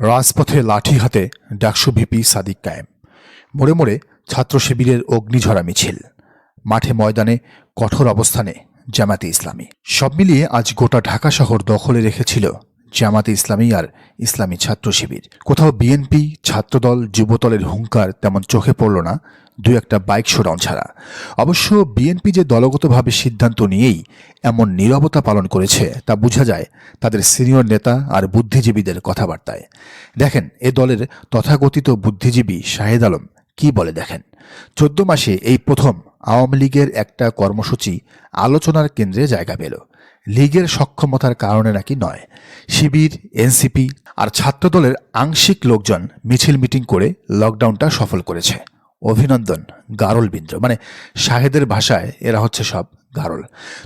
রাজপথে লাঠি হাতে ডাকসু ভিপি সাদিক কায়েম। মোড়ে মোড়ে ছাত্র শিবিরের অগ্নিঝরা মিছিল। মাঠে ময়দানে কঠোর অবস্থানে জামাতে ইসলামী। সব মিলিয়ে আজ গোটা ঢাকা শহর দখলে রেখেছিল জামাতে ইসলামী আর ইসলামী ছাত্র শিবির। কোথাও বিএনপি ছাত্রদল, যুবদলের হুঙ্কার তেমন চোখে পড়ল না দু একটা বাইক শোডাউন ছাড়া। অবশ্য বিএনপি যে দলগতভাবে সিদ্ধান্ত নিয়েই এমন নীরবতা পালন করেছে, তা বোঝা যায় তাদের সিনিয়র নেতা আর বুদ্ধিজীবীদের কথাবার্তায়। দেখেন, এ দলের তথাকথিত বুদ্ধিজীবী শাহেদ আলম কি বলে দেখেন? চোদ্দ মাসে এই প্রথম আওয়ামী লীগের একটা কর্মসূচি আলোচনার কেন্দ্রে জায়গা পেল। লীগের সক্ষমতার কারণে নাকি নয়। শিবির, এনসিপি আর ছাত্রদলের আংশিক লোকজন মিছিল মিটিং করে লকডাউনটা সফল করেছে। অভিনন্দন, গারল বিন্দ্র। মানে শাহেদের ভাষায় এরা হচ্ছে সব গারল।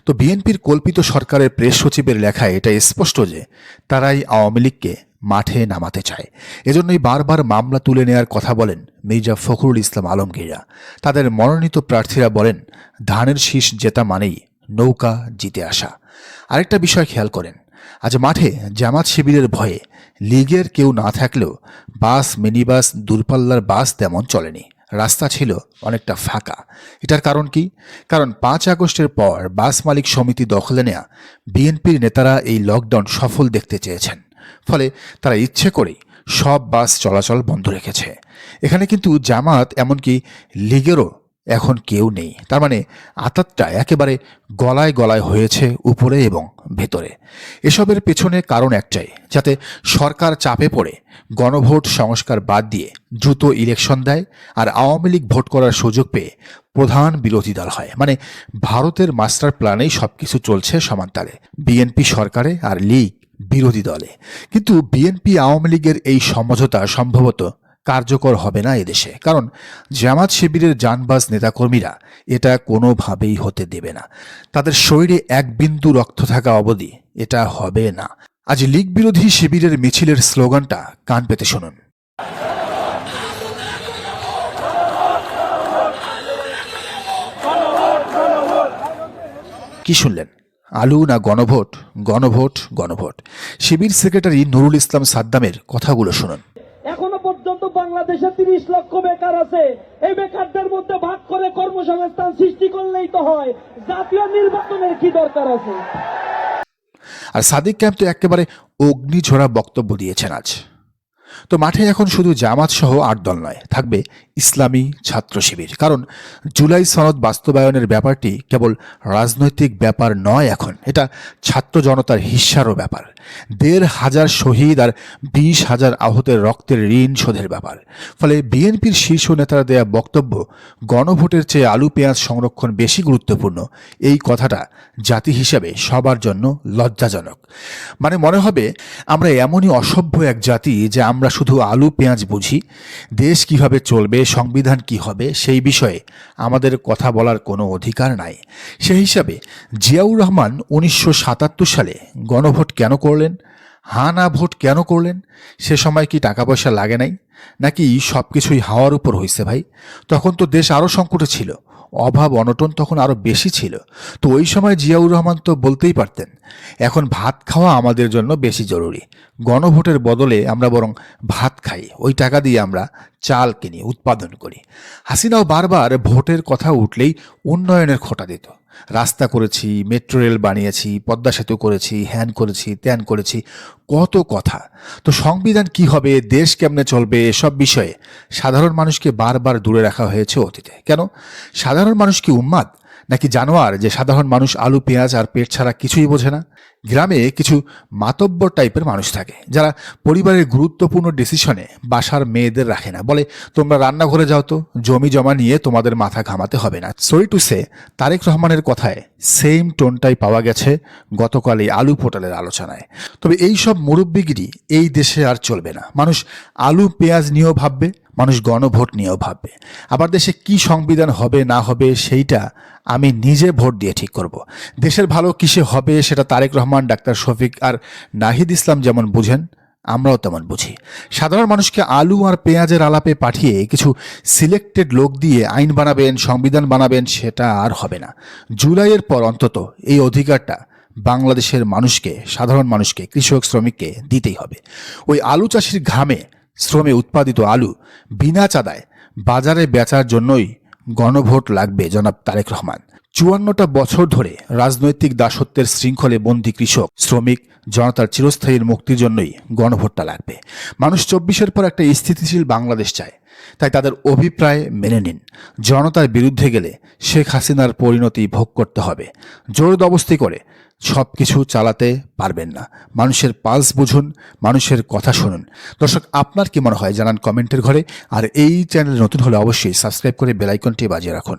তো বিএনপির কল্পিত সরকারের প্রেস সচিবের লেখায় এটা স্পষ্ট যে তারাই আওয়ামী লীগকে মাঠে নামাতে চায়। এজন্যই বারবার মামলা তুলে নেওয়ার কথা বলেন মির্জা ফখরুল ইসলাম আলমগীরা তাদের মনোনীত প্রার্থীরা বলেন, ধানের শীষ জেতা মানেই নৌকা জিতে আসা। আরেকটা বিষয় খেয়াল করেন। আজ মাঠে জামাত শিবিরের ভয়ে লীগের কেউ না থাকলেও বাস, মিনিবাস, দূরপাল্লার বাস তেমন চলেনি। রাস্তা ছিল অনেকটা ফাঁকা। এটার কারণ কি? কারণ পাঁচ আগস্টের পর বাস মালিক সমিতি দখলে নেয়া বিএনপির নেতারা এই লকডাউন সফল দেখতে চেয়েছেন। ফলে তারা ইচ্ছে করেই সব বাস চলাচল বন্ধ রেখেছে। এখানে কিন্তু জামাত এমনকি লীগেরও এখন কেউ নেই। তার মানে আতাতটা একেবারে গলায় গলায় হয়েছে উপরে এবং ভেতরে। এসবের পেছনে কারণ একটাই, যাতে সরকার চাপে পড়ে, গণভোট সংস্কার বাদ দিয়ে দ্রুত ইলেকশন দেয় আর আওয়ামী লীগ ভোট করার সুযোগ পেয়ে প্রধান বিরোধী দল হয়। মানে ভারতের মাস্টার প্ল্যানেই সবকিছু চলছে সমান্তালে বিএনপি সরকারে আর লীগ বিরোধী দলে। কিন্তু বিএনপি আওয়ামী লীগের এই সমঝোতা সম্ভবত কার্যকর হবে না এদেশে। কারণ জামাত শিবিরের জানবাজ নেতাকর্মীরা এটা কোনোভাবেই হতে দেবে না। তাদের শরীরে এক বিন্দু রক্ত থাকা অবধি এটা হবে না। আজ লীগ বিরোধী শিবিরের মিছিলের স্লোগানটা কান পেতে শুনুন। কি শুনলেন? আলু না গণভোট? গণভোট গণভোট। শিবির সেক্রেটারি নুরুল ইসলাম সাদ্দামের কথাগুলো শুনুন। পর্যন্ত বাংলাদেশে তিরিশ লক্ষ বেকার আছে। এই বেকারদের মধ্যে ভাগ করে কর্মসংস্থান সৃষ্টি করলেই তো হয়। জাতীয় নির্বাচনের কি দরকার আছে? আর সাদিক ক্যাম্প তো একেবারে অগ্নিঝরা বক্তব্য দিয়েছেন আজ। তো মাঠে এখন শুধু জামাত সহ আট দল নয়, থাকবে ইসলামী ছাত্র শিবির। কারণ জুলাই সনদ বাস্তবায়নের ব্যাপারটি কেবল রাজনৈতিক ব্যাপার নয় এখন, এটা ছাত্র জনতার হিস্সারও ব্যাপার। দেড় হাজার শহীদ আর বিশ হাজার আহতের রক্তের ঋণ শোধের ব্যাপার। ফলে বিএনপির শীর্ষ নেতারা দেয়া বক্তব্য, গণভোটের চেয়ে আলু পেঁয়াজ সংরক্ষণ বেশি গুরুত্বপূর্ণ। এই কথাটা জাতি হিসাবে সবার জন্য লজ্জাজনক। মানে মনে হবে, আমরা এমনই অসভ্য এক জাতি যে আমরা শুধু আলু, পেঁয়াজ বুঝি। দেশ কীভাবে চলবে, সংবিধান কি হবে, সেই বিষয়ে আমাদের কথা বলার কোনো অধিকার নাই। সেই হিসাবে জিয়াউর রহমান উনিশশো সাতাত্তর সালে গণভোট কেন করলেন? হা না ভোট কেন করলেন? সে সময় কি টাকা পয়সা লাগে নাই? নাকি সব কিছুই হাওয়ার উপর হয়েছে ভাই? তখন তো দেশ আরও সংকটে ছিল। অভাব, অনটন তখন আরও বেশি ছিল। তো ওই সময় জিয়াউর রহমান তো বলতেই পারতেন, এখন ভাত খাওয়া আমাদের জন্য বেশি জরুরি। গণভোটের বদলে আমরা বরং ভাত খাই। ওই টাকা দিয়ে আমরা চাল কিনি উৎপাদন করি। হাসিনাও বারবার ভোটের কথা উঠলেই উন্নয়নের খোটা দিত। রাস্তা করেছি মেট্রো রেল বানিয়েছি, পদ্মা সেতু করেছি, হ্যান করেছি, ত্যান করেছি, কত কথা। তো সংবিধান কি হবে, দেশ কেমনে চলবে সব বিষয়ে সাধারণ মানুষকে বারবার দূরে রাখা হয়েছে অতীতে। কেন? সাধারণ মানুষ কি উন্মাদ নাকি জানোয়ার যে সাধারণ মানুষ আলু, পেঁয়াজ আর পেট ছাড়া কিছুই বোঝে না? গ্রামে কিছু মাতব্বর টাইপের মানুষ থাকে, যারা পরিবারের গুরুত্বপূর্ণ ডিসিশনে বাসার মেয়েদের রাখে না। বলে, তোমরা রান্নাঘরে যাও তো, জমি জমা নিয়ে তোমাদের মাথা ঘামাতে হবে না। সরি টু সে তারেক রহমানের কথায় সেম টোনটাই পাওয়া গেছে গতকাল এই আলু পোটালের আলোচনায়। তবে এই সব মুরব্বিগিরি এই দেশে আর চলবে না। মানুষ আলু, পেঁয়াজ নিয়েও ভাববে, মানুষ গণভোট নিয়েও ভাববে। আবার দেশে কি সংবিধান হবে, না হবে, সেইটা আমি নিজে ভোট দিয়ে ঠিক করব। দেশের ভালো কিসে হবে, সেটা তারেক রহমান ডাক্তার শফিক আর নাহিদ ইসলাম যেমন বুঝেন, আমরাও তেমন বুঝি। সাধারণ মানুষকে আলু আর পেঁয়াজের আলাপে পাঠিয়ে কিছু সিলেক্টেড লোক দিয়ে আইন বানাবেন, সংবিধান বানাবেন, সেটা আর হবে না। জুলাইয়ের পর অন্তত এই অধিকারটা বাংলাদেশের মানুষকে, সাধারণ মানুষকে, কৃষক শ্রমিককে দিতেই হবে। ওই আলু চাষির ঘামে শ্রমে উৎপাদিত আলু বিনা চাঁদায় বাজারে বেচার জন্যই গণভোট লাগবে, জনাব তারেক রহমান। চুয়ান্নটা বছর ধরে রাজনৈতিক দাসত্বের শৃঙ্খলে বন্দী কৃষক, শ্রমিক, জনতার চিরস্থায়ী মুক্তির জন্যই গণভোটটা লাগবে। মানুষ চব্বিশের পর একটা স্থিতিশীল বাংলাদেশ চায়। তাই তাদের অভিপ্রায় মেনে নিন। জনতার বিরুদ্ধে গেলে শেখ হাসিনার পরিণতি ভোগ করতে হবে। জোর দবস্তি করে সব কিছু চালাতে পারবেন না। মানুষের পালস বুঝুন, মানুষের কথা শুনুন। দর্শক, আপনার কি মনে হয়? জানান কমেন্টের ঘরে। আর এই চ্যানেল নতুন হলে অবশ্যই সাবস্ক্রাইব করে বেলাইকনটি বাজিয়ে রাখুন।